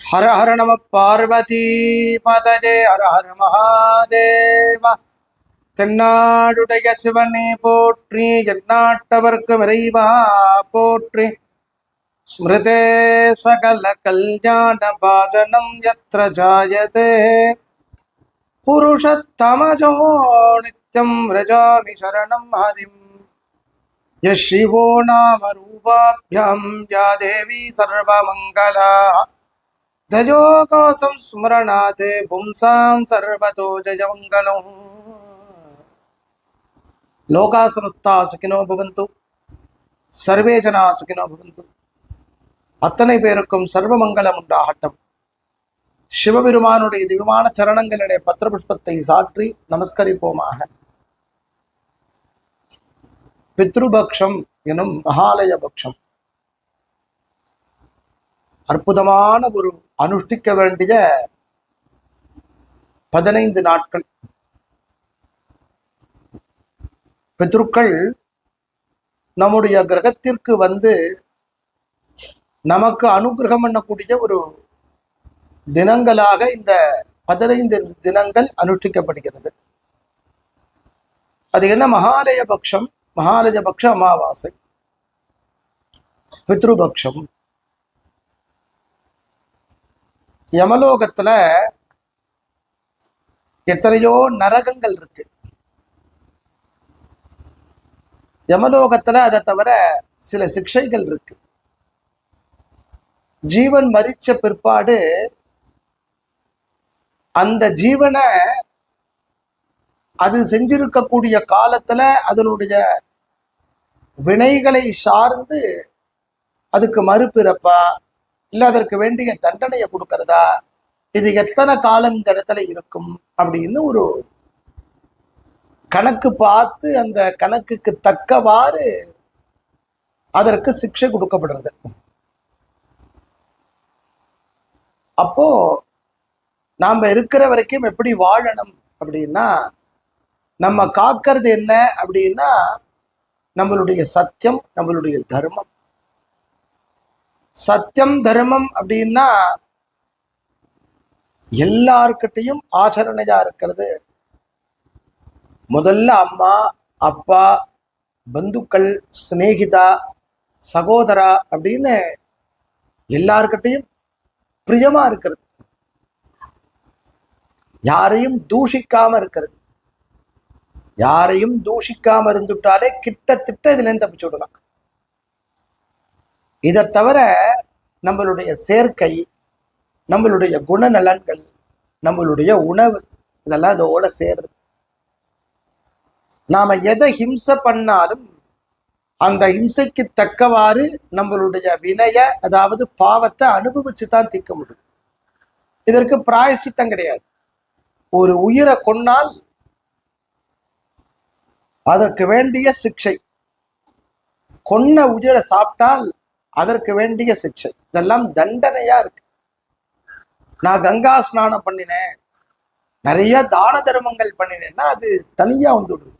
ஹர ஹர நம பார்வதி மததே ஹர ஹர மகாதேவ தென்னாடுடைய சிவனே போற்றி எந்நாட்டவர்க்கும் இறைவா போற்றி. ஸ்மிருதே சகல கல்யாண பாஜனம் யத்ர ஜாயதே. புருஷத்தமஜோ நித்யம் ரஜாமி சரணம் ஹரிம். யஸ்ரிவோ நாம ரூபாபியம் யா தேவி சர்வமங்களா தஜோகோசம் ஸ்மரணாத் பும்சாம் சர்வதோ ஜயமங்கலம் லோகா சமஸ்தா சுகினோ பவந்து சர்வே ஜனா சுகினோ பவந்து அத்தனை பேருக்கும் சர்வமங்கலம் உண்டாகட்டும். சிவபெருமானுடைய திவ்யமான சரணங்களிலே பத்திரபுஷ்பத்தை சாற்றி நமஸ்கரிப்போமாக. பித்ருபக்ஷம் எனும் மகாலய பக்ஷம் அற்புதமான ஒரு அனுஷ்டிக்க வேண்டிய பதினைந்து நாட்கள். பித்ருக்கள் நம்முடைய கிரகத்திற்கு வந்து நமக்கு அனுகிரகம் பண்ணக்கூடிய ஒரு தினங்களாக இந்த பதினைந்து தினங்கள் அனுஷ்டிக்கப்படுகிறது. அது என்ன? மகாலய மகாலயபக்ஷ மகாலய பக்ஷ அமாவாசை. பித்ருபக்ஷம். யமலோகத்துல எத்தனையோ நரகங்கள் இருக்கு. யமலோகத்துல அதை தவிர சில சிக்ஷைகள் இருக்கு. ஜீவன் மறிச்ச பிற்பாடு அந்த ஜீவனை அது செஞ்சிருக்கக்கூடிய காலத்துல அதனுடைய வினைகளை சார்ந்து அதுக்கு மறுபிறப்பா இல்ல அதற்கு வேண்டிய தண்டனையை கொடுக்கறதா? இது எத்தனை காலம் இந்த இடத்துல இருக்கும்? அப்படின்னு ஒரு கணக்கு பார்த்து அந்த கணக்குக்கு தக்கவாறு அதற்கு சிக்ஷை கொடுக்கப்படுறது. அப்போ நாம இருக்கிற வரைக்கும் எப்படி வாழணும் அப்படின்னா நம்ம காக்கிறது என்ன அப்படின்னா நம்மளுடைய சத்தியம் நம்மளுடைய தர்மம். சத்தியம் தர்மம் அப்படின்னா எல்லார்கிட்டையும் ஆச்சரணையா இருக்கிறது. முதல்ல அம்மா அப்பா பந்துக்கள் சிநேகிதா சகோதரா அப்படின்னு எல்லார்கிட்டையும் பிரியமா இருக்கிறது. யாரையும் தூஷிக்காம இருக்கிறது. யாரையும் தூஷிக்காம இருந்துட்டாலே கிட்டத்தட்ட இதுல இருந்து தப்பிச்சு விடலாம். இதை தவிர நம்மளுடைய சேர்க்கை நம்மளுடைய குணநலன்கள் நம்மளுடைய உணவு இதெல்லாம் இதோட சேர்றது. நாம எதை ஹிம்சை பண்ணாலும் அந்த ஹிம்சைக்கு தக்கவாறு நம்மளுடைய வினைய அதாவது பாவத்தை அனுபவிச்சு தான் தீர்க்க முடியும். இதற்கு பிராயசிட்டம் கிடையாது. ஒரு உயிரை கொன்னால் அதற்கு வேண்டிய சிக்ஷை. கொன்ன உயிரை சாப்பிட்டால் அதற்கு வேண்டிய சிக்ஷை. இதெல்லாம் தண்டனையா இருக்கு. நான் கங்கா ஸ்நானம் பண்ணினேன். நிறைய தான தர்மங்கள் பண்ணினேன்னா அது தனியா வந்துடுது.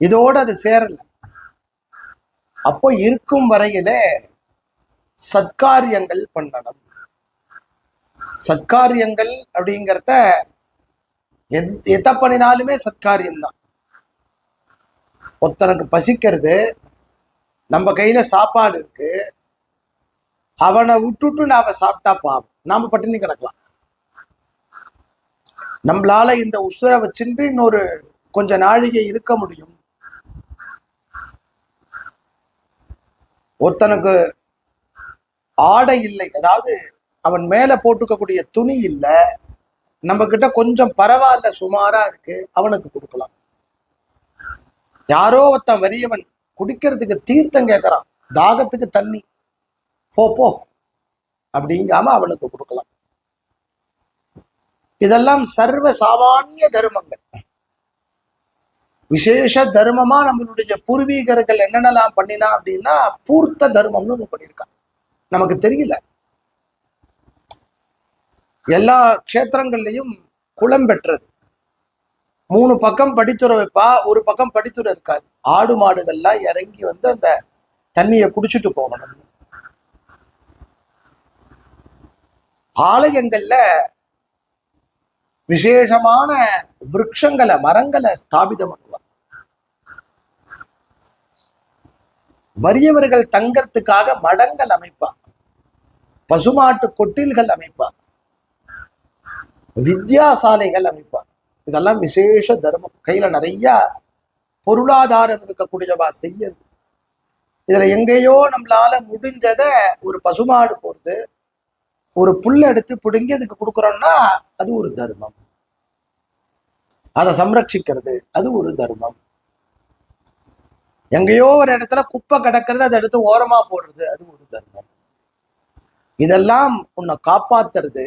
இதோட அது சேரல. அப்போ இருக்கும் வரையில சத்காரியங்கள் பண்ணணும். சத்காரியங்கள் அப்படிங்கிறத எத் எதை பண்ணினாலுமே சத்காரியம்தான். ஒருத்தனுக்கு பசிக்கிறது நம்ம கையில சாப்பாடு இருக்கு. அவனை விட்டுட்டு நாம சாப்பிட்டா பாவம். நாம பட்டினி கிடக்கலாம். நம்மளால இந்த உசுரை வச்சுட்டு இன்னொரு கொஞ்ச நாழிகை இருக்க முடியும். ஒருத்தனுக்கு ஆடை இல்லை. அதாவது அவன் மேல போட்டுக்கக்கூடிய துணி இல்லை. நம்ம கிட்ட கொஞ்சம் பரவாயில்ல சுமாரா இருக்கு. அவனுக்கு கொடுக்கலாம். யாரோ ஒருத்தன் வறியவன். குடிக்கிறதுக்கு தீர்த்தம் கேட்கறான் தாகத்துக்கு தண்ணி. போ போ. அப்படிங்காம அவனுக்கு கொடுக்கலாம். இதெல்லாம் சர்வ சாமானிய தர்மங்கள். விசேஷ தர்மமா நம்மளுடைய பூர்வீகர்கள் என்னென்னலாம் பண்ணினா அப்படின்னா பூர்த்த தர்மம்னு ஒண்ணு பண்ணியிருக்கான். நமக்கு தெரியல. எல்லா க்ஷேத்திரங்கள்லையும் குளம் பெற்றது. மூணு பக்கம் படித்துறை வைப்பா ஒரு பக்கம் படித்துறை இருக்காது. ஆடு மாடுகள்லாம் இறங்கி வந்து அந்த தண்ணியை குடிச்சிட்டு போகணும். ஆலயங்கள்ல விசேஷமான விரக்ஷங்களை மரங்களை ஸ்தாபிதம் பண்ணுவாங்க. வறியவர்கள் தங்கறதுக்காக மடங்கள் அமைப்பாங்க. பசுமாட்டு கொட்டில்கள் அமைப்பாங்க. வித்யாசாலைகள் அமைப்பாங்க. இதெல்லாம் விசேஷ தர்மம். கையில நிறைய பொருளாதாரம் இருக்கக்கூடியவா செய்யறது இதுல எங்கேயோ நம்மளால முடிஞ்சத ஒரு பசுமாடு போறது ஒரு புல் எடுத்து பிடுங்கி அதுக்கு கொடுக்குறோம்னா அது ஒரு தர்மம். அதை சம்ரட்சிக்கிறது அது ஒரு தர்மம். எங்கேயோ ஒரு இடத்துல குப்பை கிடக்கிறது அதை எடுத்து ஓரமா போடுறது அது ஒரு தர்மம். இதெல்லாம் உன்னை காப்பாத்துறது.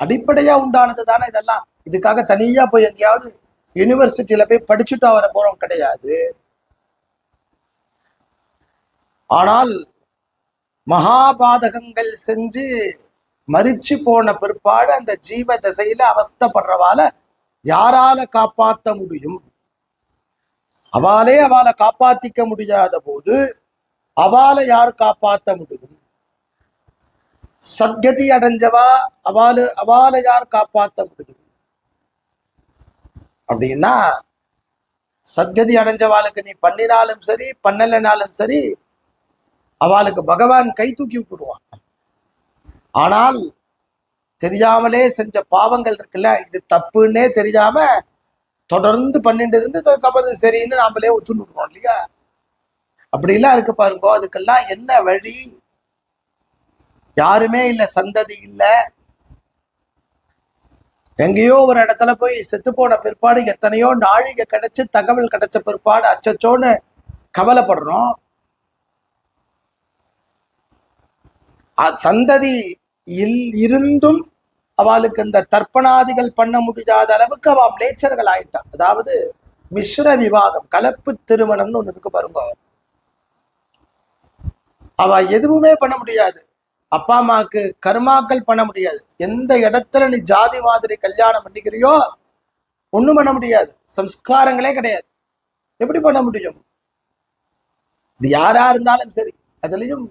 அடிப்படையா உண்டானது தானே இதெல்லாம்? இதுக்காக தனியா போய் எங்கேயாவது யூனிவர்சிட்டியில போய் படிச்சுட்டு வர போறோம் கிடையாது. ஆனால் மகாபாதகங்கள் செஞ்சு மறிச்சு போன பிற்பாடு அந்த ஜீவ திசையில அவஸ்தப்படுறவால யாரால காப்பாத்த முடியும்? அவாலே அவளை காப்பாத்திக்க முடியாத போது அவால யார் காப்பாத்த முடியும்? சத்கதி அடைஞ்சவா அவாலு அவால யார் காப்பாத்த முடியும் அப்படின்னா சத்கதி அடைஞ்சவாளுக்கு நீ பண்ணினாலும் சரி பண்ணலைனாலும் சரி அவளுக்கு பகவான் கை தூக்கி விட்டுடுவான் ஆனால் தெரியாமலே செஞ்ச பாவங்கள் இருக்குல்ல இது தப்புன்னே தெரியாம தொடர்ந்து பண்ணிட்டு இருந்து அதுக்கப்புறம் சரின்னு நாமளே ஒத்துன்னு விடுறோம் இல்லையா? அப்படிலாம் இருக்கு பாருங்க அதுக்கெல்லாம் என்ன வழி? யாருமே இல்லை சந்ததி இல்லை. எங்கேயோ ஒரு இடத்துல போய் செத்து போன பிற்பாடு எத்தனையோ நாழிகை கிடைச்சு தகவல் கிடைச்ச பிற்பாடு அச்சச்சோன்னு கவலைப்படுறோம். சந்ததி இல் இருந்தும் அவளுக்கு இந்த தர்ப்பணாதிகள் பண்ண முடியாத அளவுக்கு அவ லேச்சர்கள் ஆயிட்டான் அதாவது மிஸ்ர விவாகம் கலப்பு திருமணம்னு ஒன்று இருக்கு பாருங்க. அவ எதுவுமே பண்ண முடியாது. அப்பா அம்மாவுக்கு கர்மாக்கள் பண்ண முடியாது. எந்த இடத்துல நீ ஜாதி மாதிரி கல்யாணம் பண்ணிக்கிறியோ ஒண்ணும் பண்ண முடியாது. சம்ஸ்காரங்களே கிடையாது. எப்படி பண்ண முடியும்? இது யாரா இருந்தாலும் சரி அதுலயும்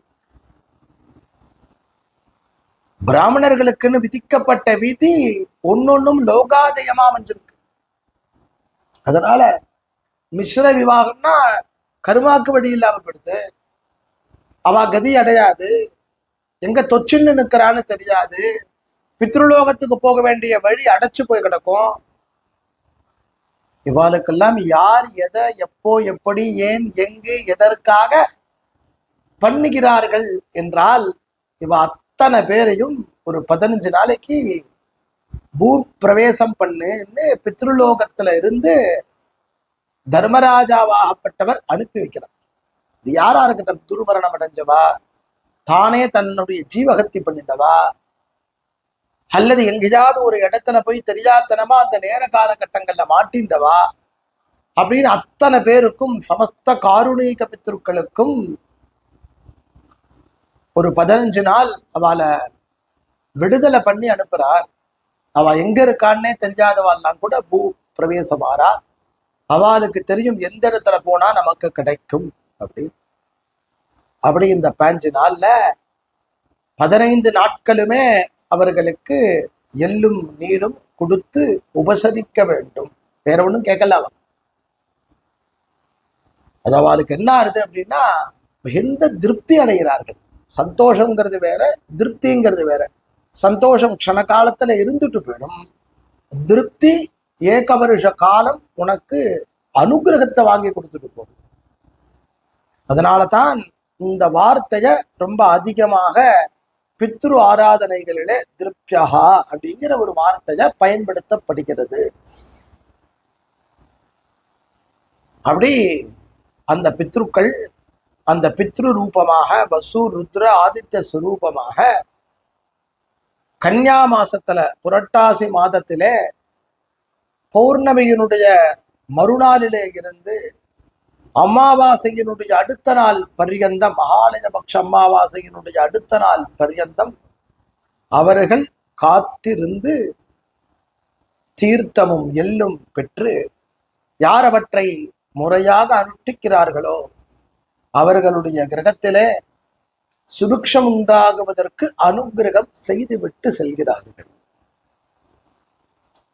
பிராமணர்களுக்குன்னு விதிக்கப்பட்ட விதி ஒன்னொன்னும் லோகாதயமா அமைஞ்சிருக்கு. அதனால மிஸ்ர விவாகம்னா கருமாக்கு வழி இல்லாம படுத்து அவ கதி அடையாது எங்க தொச்சுன்னு நிற்கிறான்னு தெரியாது. பித்ருலோகத்துக்கு போக வேண்டிய வழி அடைச்சு போய் கிடக்கும். இவாளுக்கெல்லாம் யார் எதை எப்போ எப்படி ஏன் எங்கு எதற்காக பண்ணுகிறார்கள் என்றால் இவ அத்தனை பேரையும் ஒரு பதினஞ்சு நாளைக்கு பூ பிரவேசம் பண்ணுன்னு பித்ருலோகத்துல இருந்து தர்மராஜாவாகப்பட்டவர் அனுப்பி வைக்கிறார். இது யாரா இருக்கட்டும் துருமரணம் அடைஞ்சவா? தானே தன்னுடைய ஜீவகத்தி பண்ணிட்டவா அல்லது எங்கேயாவது ஒரு இடத்துல போய் தெரியாதனமா அந்த நேர காலகட்டங்கள்ல மாட்டின்றவா அப்படின்னு அத்தனை பேருக்கும் சமஸ்த காருணிக பித்திருக்களுக்கும் ஒரு பதினஞ்சு நாள் அவளை விடுதலை பண்ணி அனுப்புறார். அவ எங்க இருக்கான்னே தெரியாதவாள்லாம் கூட பூ பிரவேசமாறா. அவளுக்கு தெரியும் எந்த இடத்துல போனா நமக்கு கிடைக்கும் அப்படின்னு. அப்படி இந்த பாஞ்சு நாள்ல பதினைந்து நாட்களுமே அவர்களுக்கு எள்ளும் நீரும் கொடுத்து உபசரிக்க வேண்டும். வேற ஒன்றும் கேட்கல அதாவது அதுக்கு என்ன ஆறுது அப்படின்னா மிகுந்த திருப்தி அடைகிறார்கள். சந்தோஷங்கிறது வேற திருப்திங்கிறது வேற. சந்தோஷம் க்ஷண காலத்துல இருந்துட்டு போயிடும். திருப்தி ஏக வருஷ காலம் உனக்கு அனுகிரகத்தை வாங்கி கொடுத்துட்டு போகும். அதனால தான் இந்த வார்த்தைய ரொம்ப அதிகமாக பித்ரு ஆராதனைகளிலே திருப்தியகா அப்படிங்கிற ஒரு வார்த்தையை பயன்படுத்தப்படுகிறது. அப்படி அந்த பித்ருக்கள் அந்த பித்ரு ரூபமாக வசு ருத்ர ஆதித்ய சுரூபமாக கன்னியா மாசத்துல புரட்டாசி மாதத்திலே பௌர்ணமியினுடைய மறுநாளிலே இருந்து அமாவாசையினுடைய அடுத்த நாள் பரியந்தம் மகாலயபக்ஷ அமாவாசையினுடைய அடுத்த நாள் பரியந்தம். அவர்கள் காத்திருந்து தீர்த்தமும் எல்லும் பெற்று யார் அவற்றை முறையாக அனுஷ்டிக்கிறார்களோ அவர்களுடைய கிரகத்திலே சுபிக்ஷம் உண்டாகுவதற்கு அனுகிரகம் செய்துவிட்டு செல்கிறார்கள்.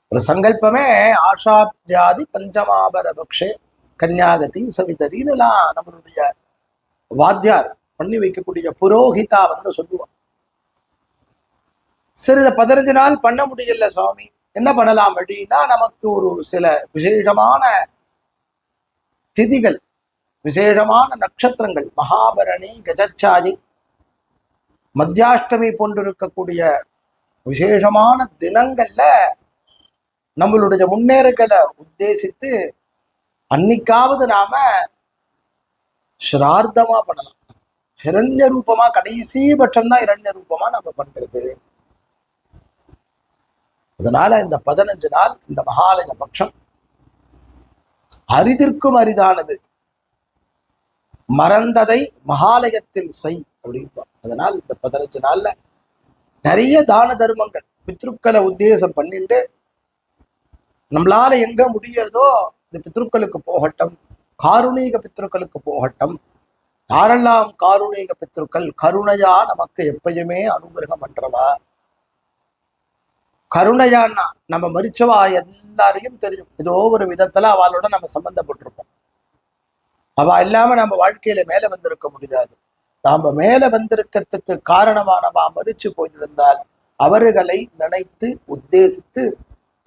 ஒரு சங்கல்பமே ஆஷாத்யாதி பஞ்சமாபர பக்ஷே கன்யாகதி சவிதரின்னுலாம் நம்மளுடைய வாத்தியார் பண்ணி வைக்கக்கூடிய புரோஹிதா வந்து சொல்லுவான் சரி இதை பதினஞ்சு நாள் பண்ண முடியல சுவாமி. என்ன பண்ணலாம் அப்படின்னா நமக்கு ஒரு சில விசேஷமான திதிகள் விசேஷமான நட்சத்திரங்கள் மகாபரணி கஜச்சாதி மத்தியாஷ்டமி போன்றிருக்கக்கூடிய விசேஷமான தினங்கள்ல நம்மளுடைய முன்னேறுகளை உத்தேசித்து அன்னைக்காவது நாம ஸ்ரார்த்தமா பண்ணலாம். ஹிரண்ய ரூபமா கடைசி பட்சம்தான் இரண்ய ரூபமா நம்ம பண்றது. அதனால இந்த பதினஞ்சு நாள் இந்த மகாலய பட்சம் அரிதிற்கும் அரிதானது. மறந்ததை மகாலயத்தில் செய் அப்படின்பான் அதனால் இந்த பதினஞ்சு நாள்ல நிறைய தான தர்மங்கள் பித்ருக்களை உத்தேசம் பண்ணிட்டு நம்மளால எங்க முடியறதோ பித்ருக்களுக்கு போகட்டும் காருணீக பித்ருக்களுக்கு போகட்டும் யாரெல்லாம் காருணீக பித்ருக்கள் கருணையா நமக்கு எப்பயுமே அனுகிரகம் பண்றவா? கருணையான்னா நம்ம மறிச்சவா எல்லாரையும் தெரியும். ஏதோ ஒரு விதத்துல அவளோட நம்ம சம்பந்தப்பட்டிருப்போம். அவ இல்லாம நம்ம வாழ்க்கையில மேல வந்திருக்க முடியாது. நாம மேல வந்திருக்கிறதுக்கு காரணமானவா மறிச்சு போயிருந்தால் அவர்களை நினைத்து உத்தேசித்து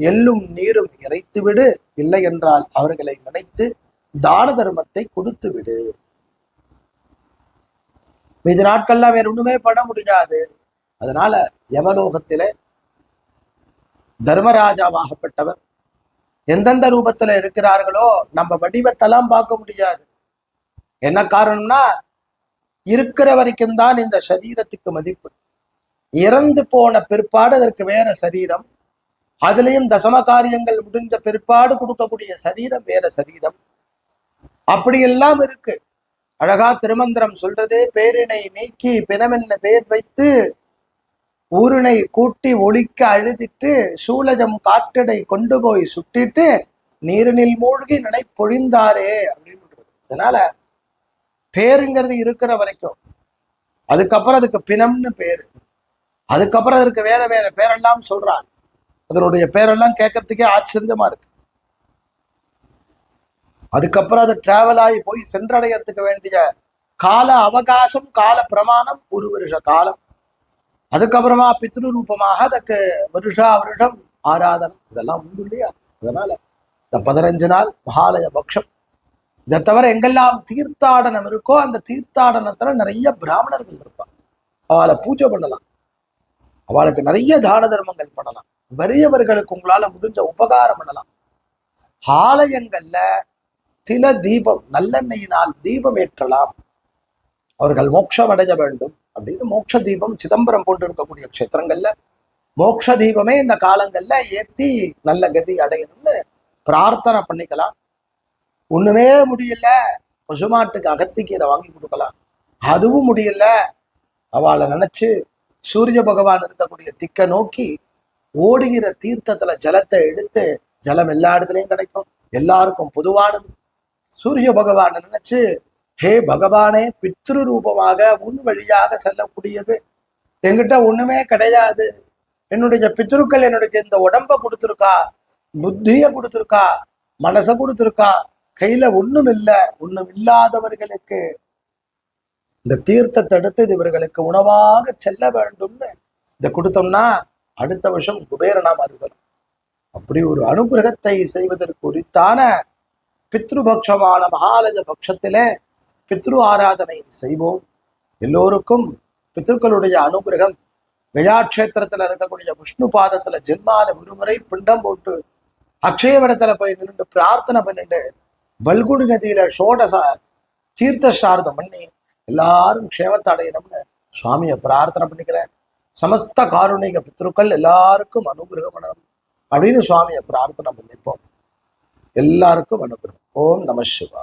எள்ளும் நீரும் இறைத்து விடு இல்லை என்றால் அவர்களை நினைத்து தான தர்மத்தை கொடுத்து விடு மீது நாட்கள்லாம் வேற ஒண்ணுமே பண்ண முடியாது. அதனால யமலோகத்திலே தர்மராஜாவாகப்பட்டவர் எந்தெந்த ரூபத்துல இருக்கிறார்களோ நம்ம வடிவத்தெல்லாம் பார்க்க முடியாது. என்ன காரணம்னா இருக்கிற வரைக்கும் தான் இந்த சரீரத்துக்கு மதிப்பு. இறந்து போன பிற்பாடு அதற்கு வேற சரீரம். அதுலயும் தசம காரியங்கள் முடிஞ்ச பிற்பாடு கொடுக்கக்கூடிய சரீரம் வேற சரீரம். அப்படியெல்லாம் இருக்கு. அழகா திருமந்திரம் சொல்றதே பேரினை நீக்கி பிணமென்ன பேர் வைத்து ஊரினை கூட்டி ஒழிக்க அழுதிட்டு சூலஜம் காட்டடை கொண்டு போய் சுட்டிட்டு நீரினில் மூழ்கி நினை பொழிந்தாரே அப்படின்னு அதனால பேருங்கிறது இருக்கிற வரைக்கும். அதுக்கப்புறம் அதுக்கு பிணம்னு பேரு. அதுக்கப்புறம் அதற்கு வேற வேற பேரெல்லாம் சொல்றான். அதனுடைய பேரெல்லாம் கேட்கறதுக்கே ஆச்சரியமா இருக்கு. அதுக்கப்புறம் அது டிராவல் ஆகி போய் சென்றடையறதுக்கு வேண்டிய கால அவகாசம் கால பிரமாணம் ஒரு வருஷ காலம். அதுக்கப்புறமா பித்ரு ரூபமாக அதுக்கு வருஷா வருஷம் ஆராதனை. இதெல்லாம் உண்டு இல்லையா? அதனால இந்த பதினஞ்சு நாள் மகாலய பக்ஷம். இதை தவிர எங்கெல்லாம் தீர்த்தாடனம் இருக்கோ அந்த தீர்த்தாடனத்துல நிறைய பிராமணர்கள் இருப்பாங்க. அவளை பூஜை பண்ணலாம். அவளுக்கு நிறைய தான தர்மங்கள் பண்ணலாம். வறியவர்களுக்கு உங்களால முடிஞ்ச உபகாரம் பண்ணலாம். ஆலயங்கள்ல தில தீபம் நல்லெண்ணெயினால் தீபம் ஏற்றலாம். அவர்கள் மோட்சம் அடைய வேண்டும் அப்படின்னு மோட்ச தீபம் சிதம்பரம் போன்று இருக்கக்கூடிய க்ஷேத்திரங்கள்ல மோட்ச தீபமே இந்த காலங்கள்ல ஏத்தி நல்ல கதி அடையணும்னு பிரார்த்தனை பண்ணிக்கலாம். ஒண்ணுமே முடியல பசுமாட்டுக்கு அகத்திக்கீரை வாங்கி கொடுக்கலாம். அதுவும் முடியல. அவளை நினைச்சு சூரிய பகவான் இருக்கக்கூடிய திக்க நோக்கி ஓடுகிற தீர்த்தத்துல ஜலத்தை எடுத்து ஜலம் எல்லா இடத்துலயும் கிடைக்கும். எல்லாருக்கும் பொதுவானது. சூரிய பகவானை நினைச்சு ஹே பகவானே பித்ரு ரூபமாக உன் வழியாக செல்லக்கூடியது. என்கிட்ட ஒண்ணுமே கிடையாது. என்னுடைய பித்ருக்கள் என்னுடைய இந்த உடம்ப கொடுத்துருக்கா? புத்திய கொடுத்துருக்கா? மனச கொடுத்துருக்கா? கையில ஒண்ணும் இல்ல ஒண்ணும் இல்லாதவர்களுக்கு. இந்த தீர்த்தத்தை எடுத்து இது இவர்களுக்கு உணவாக செல்ல வேண்டும்னு இதை கொடுத்தோம்னா அடுத்த வருஷம் குபேரனா மாறுதலும் அப்படி ஒரு அனுகிரகத்தை செய்வதற்கு உரித்தான பித்ருபக்ஷமான மகாலஜ பட்சத்திலே பித்ரு ஆராதனை செய்வோம். எல்லோருக்கும் பித்ருக்களுடைய அனுகிரகம். கயாட்சேத்திரத்துல இருக்கக்கூடிய விஷ்ணு பாதத்துல ஜென்மால விருமுறை பிண்டம் போட்டு அக்ஷயவடத்துல போய் நின்று பிரார்த்தனை பண்ணிட்டு பல்குடி நதியில ஷோடச தீர்த்த சாரதம் பண்ணி எல்லாரும் க்ஷேமத்தை அடையணும்னு சுவாமியை பிரார்த்தனை பண்ணிக்கிறேன். சமஸ்த காருணிக பித்ருக்கள் எல்லாருக்கும் அனுகிரகம் பண்ணணும் அப்படின்னு சுவாமியை பிரார்த்தனை பண்ணிப்போம். எல்லாருக்கும் அனுகிரகம். ஓம் நம சிவா